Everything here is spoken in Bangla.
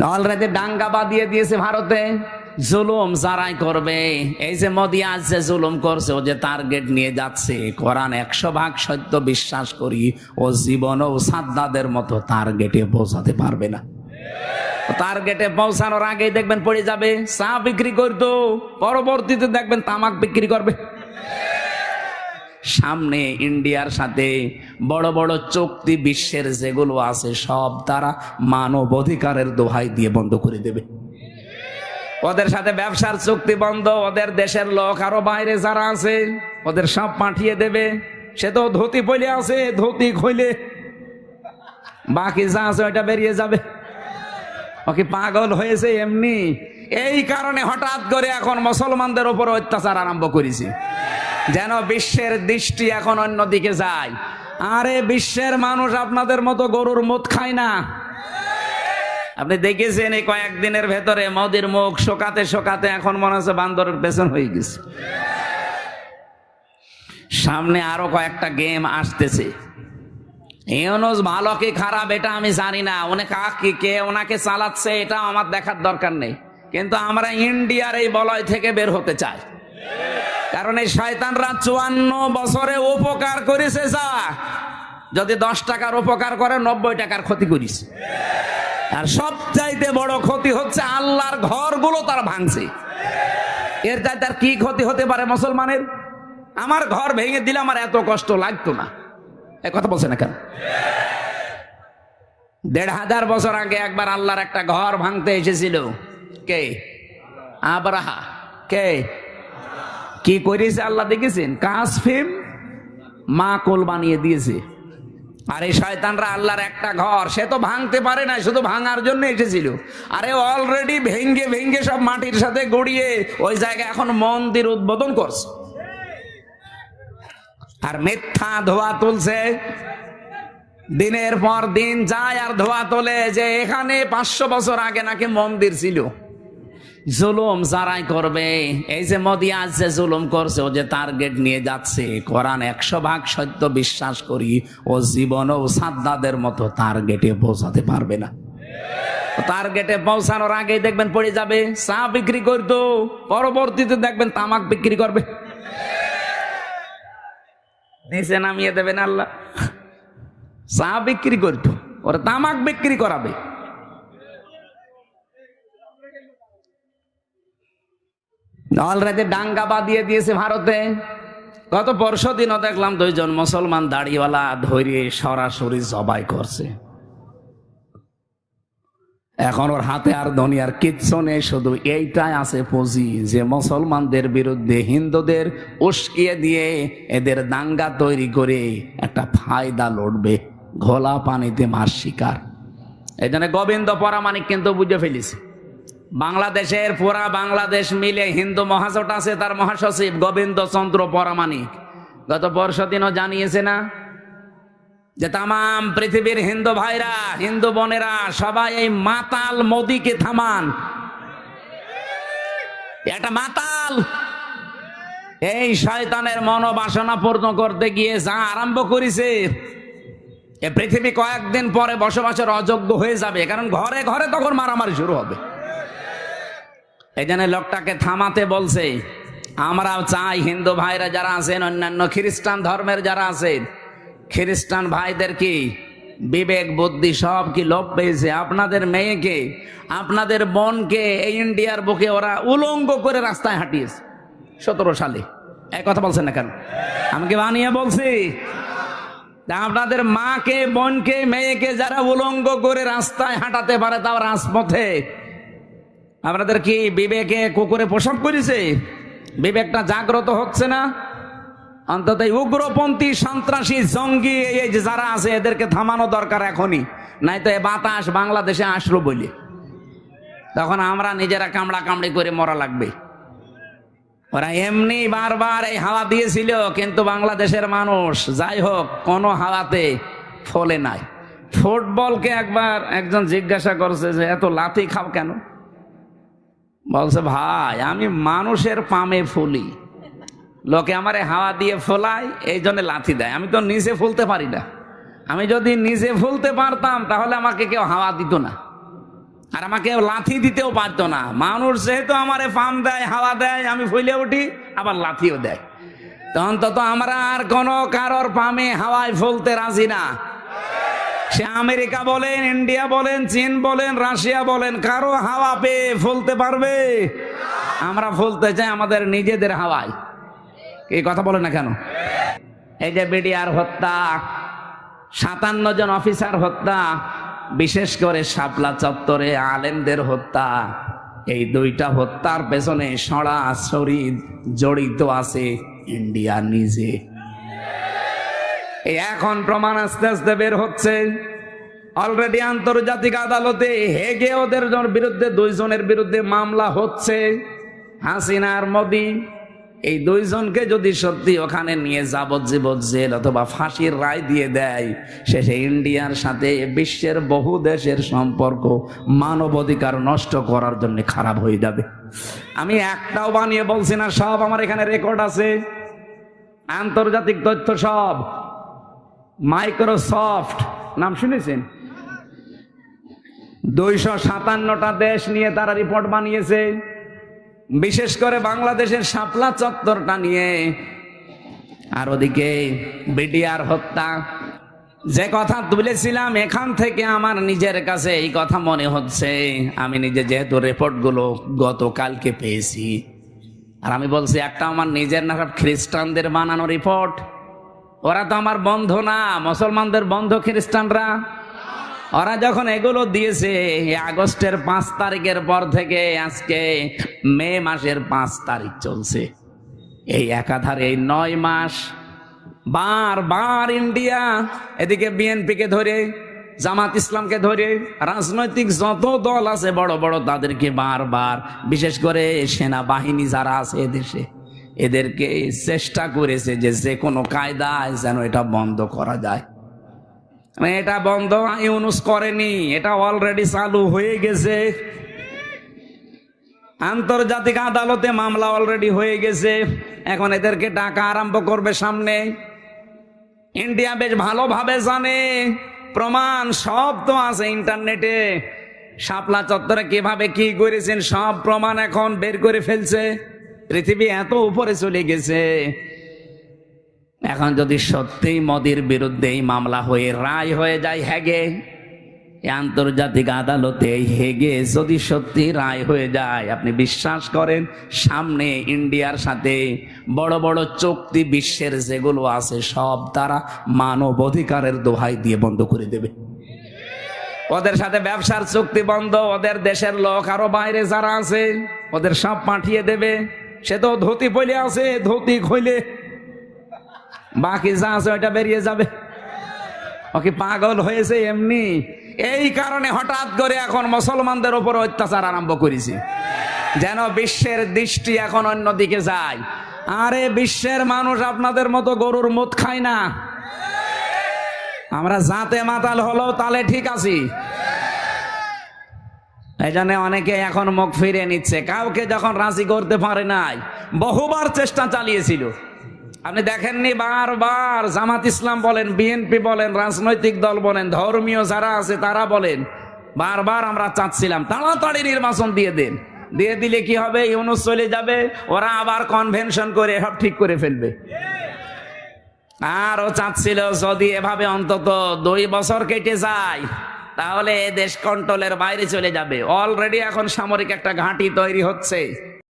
অলরেডি ডাঙ্গা বাদিয়ে দিয়েছে ভারতে। জুলুম যারাই করবে, এই যে মোদি আজ যে জুলুম করছে, ও যে টার্গেট নিয়ে যাচ্ছে, কোরআন একশো ভাগ সত্য বিশ্বাস করি, ও জীবনও সাদ্দাদের মতো টার্গেটে পৌঁছাতে পারবে না। টার্গেটে পৌঁছানোর আগেই দেখবেন পড়ে যাবে, চা বিক্রি করতো, পরবর্তীতে দেখবেন তামাক বিক্রি করবে। সামনে ইন্ডিয়ার সাথে বড় বড় চুক্তি বিশ্বের যেগুলো আছে, সব তারা মানব অধিকারের দোহাই দিয়ে বন্ধ করে দেবে। ওদের সাথে ব্যবসার চুক্তি বন্ধ, ওদের দেশের লোক আরও বাইরে যারা আছে, ওদের সব পাঠিয়ে দেবে। সে তো ধুতি পইলে আছে, ধুতি খইলে। বাকি যা আছে ওইটা বেরিয়ে যাবে। ওকে পাগল হয়েছে এমনি? এই কারণে হঠাৎ করে এখন মুসলমানদের উপর অত্যাচার আরম্ভ করেছে। যেন বিশ্বের দৃষ্টি এখন অন্যদিকে যায়। আরে বিশ্বের মানুষ আপনাদের মতো গরুর মদ খায় না। আপনি দেখেছেন এই কয়েকদিনের ভেতরে মোদির মুখ শোকাতে শোকাতে এখন মনে হচ্ছে বান্দরের পেছন হয়ে গেছে। সামনে আরও কয়েকটা গেম আসতেছে। ইউনুস ভালো কি খারাপ এটা আমি জানি না। উনি কাকে, কে ওনাকে চালাচ্ছে এটা আমার দেখার দরকার নেই। কিন্তু আমরা ইন্ডিয়ার এই বলয় থেকে বের হতে চাই। কারণ এই শয়তানরা চুয়ান্ন বছরে উপকার করেছে যা? যদি দশ টাকার উপকার করে, নব্বই টাকার ক্ষতি করিস। আর সবচাইতে বড় ক্ষতি হচ্ছে আল্লাহর ঘরগুলো তার ভাঙছে। এর চাই তার কি ক্ষতি হতে পারে মুসলমানের? আমার ঘর ভেঙে দিলে আমার এত কষ্ট লাগতো না। এ কথা বলছে না কেন? দেড় হাজার বছর আগে একবার আল্লাহর একটা ঘর ভাঙতে এসেছিল। কে? আবরাহা। কে? কি করেছে আল্লাহ দেখেছেন? কাসফিম মা কোল বানিয়ে দিয়েছে। আর শয়তানরা আল্লাহর একটা ঘর, সে তো ভাঙতে পারে না শুধু ভাঙার জন্য এসেছিল। আরে অলরেডি ভেঙ্গে ভেঙ্গে সব মাটির সাথে গড়িয়ে ওই জায়গায় এখন মন্দির উদ্বোধন করছে। আর মিথ্যা ধোয়া তুলছে। দিনের পর দিন যায় আর ধোয়া তোলে যে এখানে পাঁচশো বছর আগে নাকি মন্দির ছিল। জুলুম যারাই করবে, এই যে মোদি আজ যে জুলুম করছে, ও যে টার্গেট নিয়ে যাচ্ছে, কোরআন একশো ভাগ সত্য বিশ্বাস করি, ও জীবনও সাদ্দাদের মতো টার্গেটে পৌঁছাতে পারবে না। টার্গেটে পৌঁছানোর আগেই দেখবেন পড়ে যাবে, চা বিক্রি করতো, পরবর্তীতে দেখবেন তামাক বিক্রি করবে। নিচে নামিয়ে দেবেন আল্লাহ। চা বিক্রি করতো, ওরা তামাক বিক্রি করাবে। অলরেডি ডাঙ্গা বাদিয়ে দিয়েছে ভারতে। গত পরশু দিনও দেখলাম দুইজন মুসলমান দাড়িওয়ালা ধরে সরাসরি জবাই করছে। এখন ওর হাতে আর দুনিয়ার কিচ্ছু নেই, শুধু এইটাই আছে পুঁজি যে মুসলমানদের বিরুদ্ধে হিন্দুদের উস্কিয়ে দিয়ে এদের দাঙ্গা তৈরি করে একটা ফায়দা লড়বে, ঘোলা পানিতে মার শিকার। এই জন্য গোবিন্দ পরামানিক কিন্তু বুঝে ফেলেছে। বাংলাদেশের পুরা বাংলাদেশ মিলে হিন্দু মহাজোট আছে, তার মহাসচিব গোবিন্দ চন্দ্র পরামানিক গত দিনও জানিয়েছে না যে তাম পৃথিবীর হিন্দু ভাইরা, হিন্দু বোনেরা সবাই এই মাতাল মোদিকে থামান। একটা মাতাল। এই শয়তানের মনোবাসনা পূর্ণ করতে গিয়ে যা আরম্ভ করেছে, এ পৃথিবী কয়েকদিন পরে বসবাসের অযোগ্য হয়ে যাবে, কারণ ঘরে ঘরে তখন মারামারি শুরু হবে। জন্য লোকটাকে থামাতে বলছে, আমরাও চাই হিন্দু ভাইরা যারা আছেন, অন্যান্য খ্রিস্টান ধর্মের যারা আছেন, খ্রিস্টান ভাইদের কি বিবেক, বুদ্ধি সব কি লোভ পেয়েছে? আপনাদের মেয়েকে, আপনাদের বোনকে এই ইন্ডিয়ার বুকে ওরা উলঙ্গ করে রাস্তায় হাঁটিয়েছে সতেরো সালে। এক কথা বলছেন না কেন? আমি কি বানিয়ে বলছি? আপনাদের মাকে, বোনকে, মেয়েকে যারা উলঙ্গ করে রাস্তায় হাঁটাতে পারে তাও রাজপথে আপনাদের কি বিবেকে কুকুরে প্রসব করেছে। বিবেকটা জাগ্রত হচ্ছে না। অন্তত উগ্রপন্থী, সন্ত্রাসী, জঙ্গি, এই যে যারা আছে, এদেরকে থামানো দরকার এখনই। নাই তো এ বাতাস বাংলাদেশে আসলো বলে। তখন আমরা নিজেরা কামড়া কামড়ি করে মরা লাগবে। ওরা এমনি বারবার এই হাওয়া দিয়েছিল, কিন্তু বাংলাদেশের মানুষ, যাই হোক, কোনো হাওয়াতে ফলে নাই। ফুটবলকে একবার একজন জিজ্ঞাসা করছে যে, এত লাথি খাও কেন? বলছে, ভাই, আমি মানুষের পামে ফুলি। লোকে আমারে হাওয়া দিয়ে ফোলায়, এই জন্য লাথি দেয়। আমি তো নিজে ফুলতে পারি না। আমি যদি নিজে ফুলতে পারতাম, তাহলে আমাকে কেউ হাওয়া দিত না। আর আমাকে লাথি দিতেও পারতো না। মানুষ যেহেতু আমারে ফার্ম দেয়, হাওয়া দেয়, আমি ফুলে উঠি, আবার লাথিও দেয়। তখন তো আমরা আর কোনো কারোর পামে হাওয়ায় ফুলতে রাজি না। সে আমেরিকা বলেন, ইন্ডিয়া বলেন, চীন বলেন, রাশিয়া বলেন, কারও হাওয়া পেয়ে ফুলতে পারবে? আমরা ফুলতে চাই আমাদের নিজেদের হাওয়ায়। এই কথা বলে না কেন? এই যে বিডিআর হত্যা, সাতান্ন জন অফিসার হত্যা, বিশেষ করে শাপলা চত্বরে আলেমদের হত্যা, এই দুইটা হত্যার পেছনে সরাসরি জড়িত আছে ইন্ডিয়া নিজে। এখন প্রমাণ আস্তে আস্তে বের হচ্ছে। অলরেডি আন্তর্জাতিক আদালতে হেগে ওদের বিরুদ্ধে, দুইজনের বিরুদ্ধে মামলা হচ্ছে। হাসিনা আর মোদি, এই দুইজনকে যদি সত্যি ওখানে নিয়ে যাবজ্জীবন জেল অথবা ফাঁসির রায় দিয়ে দেয়, শেষে ইন্ডিয়ার সাথে বিশ্বের বহু দেশের সম্পর্ক মানবাধিকার নষ্ট করার জন্য খারাপ হয়ে যাবে। আমি একটাও বানিয়ে বলছি না, সব আমার এখানে রেকর্ড আছে। আন্তর্জাতিক তথ্য সব মাইক্রোসফট, নাম শুনেছেন? দুইশো সাতান্নটা দেশ নিয়ে তারা রিপোর্ট বানিয়েছে। বিশেষ করে বাংলাদেশের শাপলা চত্বরটা নিয়ে। আর ওদিকে বিডিআর হত্যা। যে কথা তুলেছিলাম, এখান থেকে আমার নিজের কাছে এই কথা মনে হচ্ছে। আমি নিজে যেহেতু রিপোর্টগুলো গতকালকে পেয়েছি। আর আমি বলছি, একটা আমার নিজের না খ্রিস্টানদের বানানো রিপোর্ট ওরা তো আমার বন্ধু না, মুসলমানদের বন্ধু খ্রিস্টানরা। ওরা যখন এগুলো দিয়েছে আগস্টের পাঁচ তারিখের পর থেকে আজকে মে মাসের পাঁচ তারিখ চলছে। এই একাধারে এই নয় মাস, বার বার ইন্ডিয়া এদিকে বিএনপিকে ধরে, জামাত ইসলামকে ধরে, রাজনৈতিক যত দল আছে বড় বড় তাদেরকে বারবার বিশেষ করে সেনাবাহিনী যারা আছে এদেশে। এদেরকে চেষ্টা করেছে যে যে কোনো কায়দায় যেন এটা বন্ধ করা যায়। মানে এটা বন্ধ ইউনুস করেনি, এটা অলরেডি চালু হয়ে গেছে। আন্তর্জাতিক আদালতে মামলা অলরেডি হয়ে গেছে। এখন এদেরকে ডাকা আরম্ভ করবে সামনে। ইন্ডিয়া বেশ ভালোভাবে জানে, প্রমাণ সব তো আছে ইন্টারনেটে। শাপলা চত্বরে কীভাবে কি করেছেন সব প্রমাণ এখন বের করে ফেলছে। পৃথিবী এত উপরে চলে গেছে। এখন যদি সত্যিই মোদির বিরুদ্ধে এই মামলা হয়ে রায় হয়ে যায় হেগে আন্তর্জাতিক আদালতে হেগে যদি সত্যি রায় হয়ে যায়, আপনি বিশ্বাস করেন, সামনে ইন্ডিয়ার সাথে বড় বড় চুক্তি বিশ্বের যেগুলো আছে, সব তারা মানব অধিকারের দোহাই দিয়ে বন্ধ করে দেবে। ওদের সাথে ব্যবসার চুক্তি বন্ধ, ওদের দেশের লোক আরও বাইরে যারা আছে, ওদের সব পাঠিয়ে দেবে। সে তো ধুতি পইলে আছে, ধুতি খইলে। বাকি যা আছে ওইটা বেরিয়ে যাবে। ও কি পাগল হয়েছে এমনি? এই কারণে হঠাৎ করে এখন মুসলমানদের উপর অত্যাচার আরম্ভ করেছে। যেন বিশ্বের দৃষ্টি এখন অন্যদিকে যায়। আরে বিশ্বের মানুষ আপনাদের মতো গরুর মুত খায় না। আমরা জাতে মাতাল হলেও তালে ঠিক আছি। এই জন্য অনেকে এখন মুখ ফিরে নিচ্ছে। কাউকে যখন রাজি করতে পারে নাই, বহুবার চেষ্টা চালিয়েছিল। আপনি দেখেননি বারবার জামাত ইসলাম বলেন, বিএনপি বলেন, রাজনৈতিক দল বলেন, ধর্মীয় যারা আছে তারা বলেন, বারবার আমরা চাচ্ছিলাম, তাড়াতাড়ি নির্বাচন দিয়ে দেন। দিয়ে দিলে কি হবে? ইউনুস চলে যাবে, ওরা আবার কনভেনশন করে সব ঠিক করে ফেলবে। আর ও চাচ্ছিল, যদি এভাবে অন্তত দুই বছর কেটে যায় তাহলে দেশ কন্ট্রোলের বাইরে চলে যাবে। অলরেডি এখন সামরিক একটা ঘাঁটি তৈরি হচ্ছে।